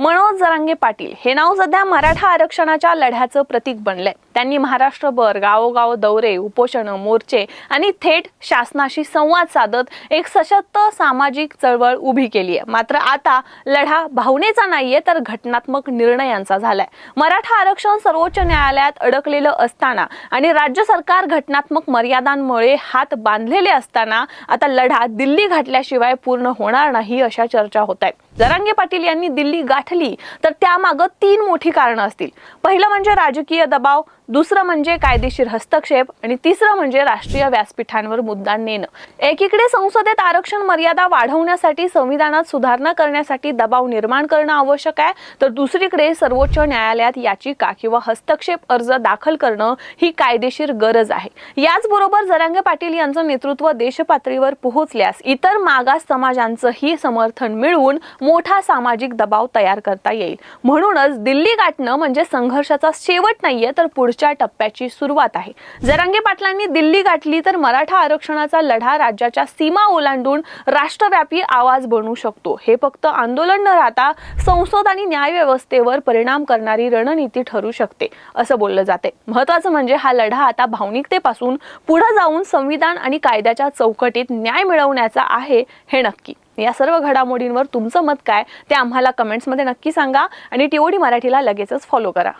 मनोज जरांगे पाटील. हे नाव सध्या मराठा आरक्षणाच्या लढ्याचं प्रतीक बनलंय. त्यांनी महाराष्ट्रभर गावोगाव दौरे उपोषण मोर्चे आणि थेट शासनाशी संवाद साधत एक सशक्त सामाजिक चळवळ उभी केली आहे. मात्र आता लढा भावनेचा नाहीये तर घटनात्मक निर्णयांचा झालाय. मराठा आरक्षण सर्वोच्च न्यायालयात अडकलेलं असताना आणि राज्य सरकार घटनात्मक मर्यादांमुळे हात बांधलेले असताना आता लढा दिल्ली गाठल्याशिवाय पूर्ण होणार नाही अशा चर्चा होत आहेत जरांगे पाटील यांनी दिल्ली गाठली तर त्यामागं तीन मोठी कारणं असतील. पहिलं म्हणजे राजकीय दबाव दुसरं म्हणजे कायदेशीर हस्तक्षेप आणि तिसरं म्हणजे राष्ट्रीय व्यासपीठांवर मुद्दा नेणं. एकीकडे संसदेत आरक्षण मर्यादा वाढवण्यासाठी संविधानात सुधारणा करण्यासाठी दबाव निर्माण करणं आवश्यक आहे तर दुसरीकडे सर्वोच्च न्यायालयात याचिका किंवा हस्तक्षेप अर्ज दाखल करणं ही कायदेशीर गरज आहे. याचबरोबर जरांगे पाटील यांचं नेतृत्व देशपातळीवर पोहोचल्यास इतर मागास समाजांचंही समर्थन मिळवून मोठा सामाजिक दबाव तयार करता येईल. म्हणूनच दिल्ली गाठणं म्हणजे संघर्षाचा शेवट नाहीये तर पुढच्या टप्प्याची सुरुवात आहे. जरांगे पाटलांनी दिल्ली गाठली तर मराठा आरक्षणाचा लढा राज्याच्या सीमा ओलांडून राष्ट्रव्यापी आवाज बनू शकतो. हे फक्त आंदोलन न राहता संसद आणि न्यायव्यवस्थेवर परिणाम करणारी रणनीती ठरू शकते असं बोललं जाते महत्वाचं म्हणजे हा लढा आता भावनिकतेपासून पुढे जाऊन संविधान आणि कायद्याच्या चौकटीत न्याय मिळवण्याचा आहे हे नक्की. या सर्व घडामोडींवर तुमचं मत काय ते आम्हाला कमेंट्समध्ये नक्की सांगा आणि टीओडी मराठीला लगेचच फॉलो करा.